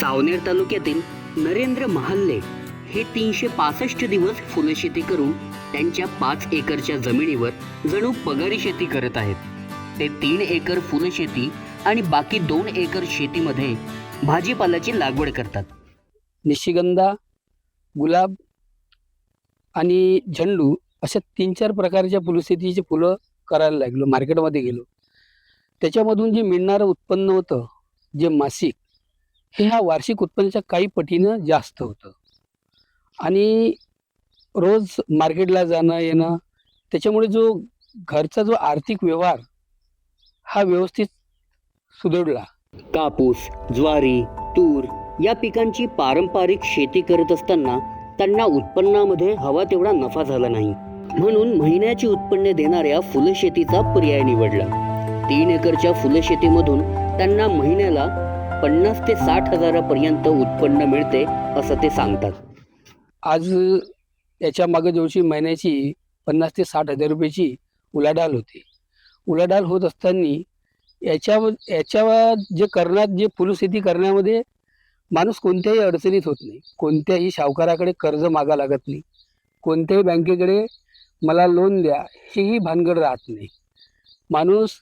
सावनेर तालुक्यातील नरेंद्र महाल्ले हे तीनशे पासष्ट दिवस फुलशेती करून त्यांच्या पाच एकरच्या जमिनीवर जणू पगारी शेती करत आहेत. ते तीन एकर फुलशेती आणि बाकी दोन एकर शेतीमध्ये भाजीपाल्याची लागवड करतात. निशिगंधा गुलाब आणि झेंडू अशा तीन चार प्रकारच्या फुलशेतीची फुलं करायला लागलो मार्केटमध्ये गेलो. त्याच्यामधून जे मिळणारं उत्पन्न होतं जे मासिक हे ह्या वार्षिक उत्पन्नाच्या काही पटीनं जास्त होतं. आणि रोज मार्केटला जाणं येणं त्याच्यामुळे जो घरचा जो आर्थिक व्यवहार हा व्यवस्थित सुधरला कापूस ज्वारी तूर या पिकांची पारंपरिक शेती करत असताना त्यांना उत्पन्नामध्ये हवा तेवढा नफा झाला नाही. म्हणून महिन्याची उत्पन्न देणाऱ्या फुलशेतीचा पर्याय निवडला. तीन एकरच्या फुलशेतीमधून त्यांना महिन्याला पन्नास ते साठ हजारापर्यंत उत्पन्न मिळते असं ते सांगतात. आज याच्या मागे जवळची महिन्याची पन्नास ते साठ हजार रुपयाची उलाढाल होते. उलाढाल होत असताना याच्या याच्या जे करण्यात जे फुलशेती करण्यामध्ये माणूस कोणत्याही अडचणीत होत नाही. कोणत्याही सावकाराकडे कर्ज मागा लागत नाही. कोणत्याही बँकेकडे मला लोन द्या हेही भानगड राहत नाही. माणूस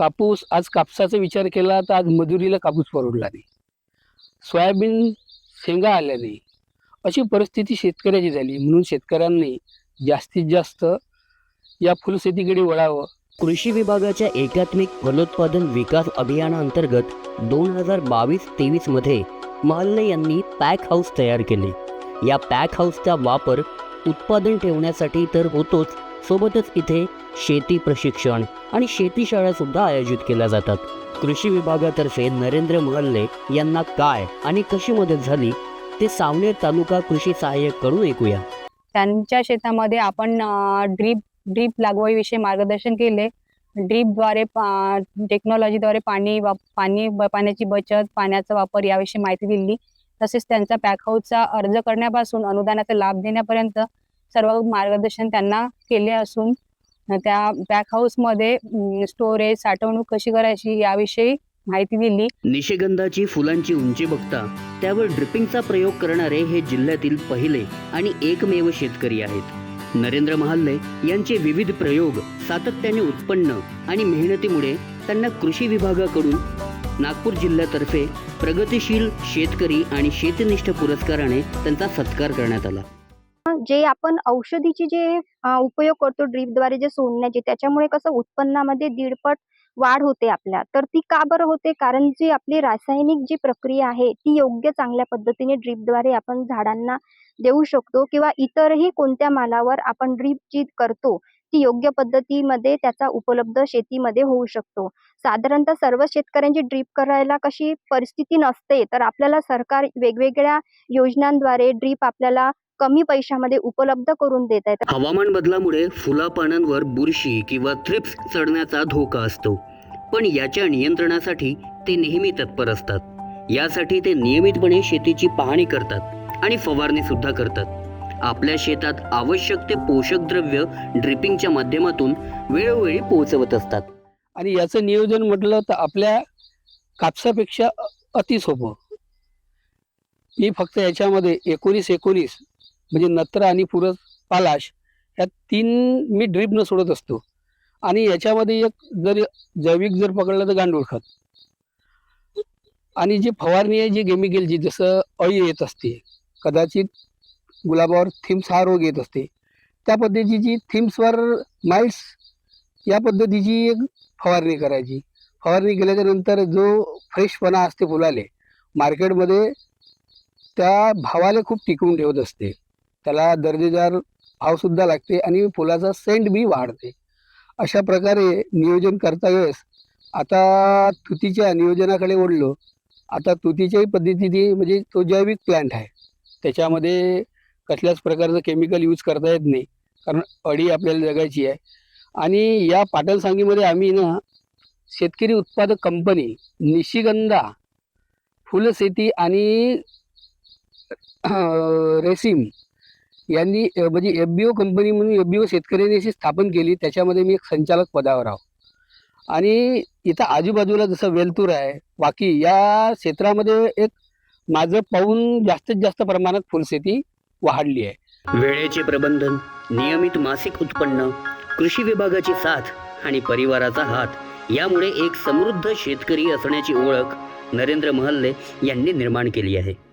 कापूस आज कापसाचा विचार केला तर आज मजुरीला कापूस परवडला नाही. सोयाबीन शेंगा आल्या नाही. अशी परिस्थिती शेतकऱ्याची झाली. म्हणून शेतकऱ्यांनी जास्तीत जास्त या फुलशेतीकडे वळावं. कृषी विभागाच्या एकात्मिक फलोत्पादन विकास अभियानाअंतर्गत दोन हजार बावीस तेवीसमध्ये महल्ले यांनी पॅक हाऊस तयार केले. या पॅक हाऊसचा वापर उत्पादन ठेवण्यासाठी तर होतोच सोबतच इथे शेती प्रशिक्षण आणि शेती शाळा सुद्धा आयोजित केल्या जातात. कृषी विभागातर्फे नरेंद्र महल्ले यांना काय आणि कशी मदत झाली ते सावनेर तालुका कृषी सहाय्यककडून ऐकूया. त्यांच्या शेतामध्ये आपण ड्रीप ड्रीप लागवडीविषयी मार्गदर्शन केले. ड्रीपद्वारे पा टेक्नॉलॉजीद्वारे पाणी वाप पाणी पाण्याची बचत पाण्याचा वापर याविषयी माहिती दिली. तसेच त्यांचा पॅकहाऊसचा अर्ज करण्यापासून अनुदानाचा लाभ देण्यापर्यंत सर्व मार्गदर्शन त्यांना केले असून त्या पॅक हाऊसमध्ये स्टोरेज साठवणूक कशी करायची याविषयी माहिती दिली. निशिगंधाची फुलांची उंची बघता त्यावर ड्रिपिंगचा प्रयोग करणारे हे जिल्ह्यातील पहिले आणि एकमेव शेतकरी आहेत. नरेंद्र महाल्ले यांचे विविध प्रयोग सातत्याने उत्पन्न आणि मेहनतीमुळे त्यांना कृषी विभागाकडून नागपूर जिल्ह्यातर्फे प्रगतिशील शेतकरी आणि शेतनिष्ठ पुरस्काराने त्यांचा सत्कार करण्यात आला. जे आपण औषधीचे जे उपयोग करतो ड्रीपद्वारे जे सोडण्याचे त्याच्यामुळे कसं उत्पन्नामध्ये दीडपट वाढ होते आपल्या. तर ती का बरं होते? कारण जी आपली रासायनिक जी प्रक्रिया आहे ती योग्य चांगल्या पद्धतीने ड्रीपद्वारे आपण झाडांना देऊ शकतो किंवा इतरही कोणत्या मालावर आपण ड्रीप जी करतो ती योग्य पद्धतीमध्ये त्याचा उपलब्ध शेतीमध्ये होऊ शकतो. साधारणतः सर्व शेतकऱ्यांची ड्रीप करायला कशी परिस्थिती नसते तर आपल्याला सरकार वेगवेगळ्या योजनांद्वारे ड्रीप आपल्याला कमी पैशामध्ये उपलब्ध करून देत आहेत. हवामान बदलामुळे फुला पानांवर बुरशी किंवा थ्रिप्स चढण्याचा धोका असतो. पण याच्या नियंत्रणासाठी ते नेहमी तत्पर असतात. यासाठी ते नियमितपणे शेतीची पाहणी करतात आणि फवारणी सुद्धा करतात. आपल्या शेतात आवश्यक ते पोषक द्रव्य ड्रिपिंगच्या माध्यमातून वेळोवेळी पोहोचवत असतात. आणि याचं नियोजन म्हटलं तर आपल्या कापसापेक्षा अ- अति सोपं. मी फक्त याच्यामध्ये एकोणीस एकोणीस म्हणजे नत्र आणि पुरस पालाश ह्या तीन मी ड्रीपनं सोडत असतो. आणि याच्यामध्ये एक जर जैविक जर पकडलं तर गांडूळ खत. आणि जी फवारणी आहे जी केमिकलची जसं अळी येत असते कदाचित गुलाबावर थिम्स हा रोग येत असते त्या पद्धतीची थिम्सवर माइल्स या पद्धतीची एक फवारणी करायची. फवारणी केल्याच्यानंतर जो फ्रेशपणा असते फुलाले मार्केटमध्ये त्या भावाला खूप टिकवून ठेवत असते. त्याला दर्जेदार भावसुद्धा लागते आणि फुलाचा सेंट बी वाढते. अशा प्रकारे नियोजन करता वेळेस आता तुतीच्या नियोजनाकडे ओढलो आता तुतीच्याही पद्धतीने म्हणजे तो जैविक प्लांट आहे. त्याच्यामध्ये कसल्याच प्रकारचं केमिकल यूज करता येत नाही. कारण अडी आपल्याला जगायची आहे. आणि या पाटणसांगीमध्ये आम्ही ना शेतकरी उत्पादक कंपनी निशिगंधा फुलशेती आणि रेसिम यांनी म्हणजे एफ बी ओ कंपनी म्हणून एफ बी ओ शेतकऱ्यांनी अशी स्थापन केली त्याच्यामध्ये मी एक संचालक पदावर आहो. आणि इथं आजूबाजूला जसं वेलतूर आहे वाकी या क्षेत्रामध्ये एक माझं पाहून जास्तीत जास्त प्रमाणात फुलशेती वाढली आहे. वेळेचे प्रबंधन नियमित मासिक उत्पन्न कृषी विभागाची साथ आणि परिवाराचा हात यामुळे एक समृद्ध शेतकरी असण्याची ओळख नरेंद्र महल्ले यांनी निर्माण केली आहे.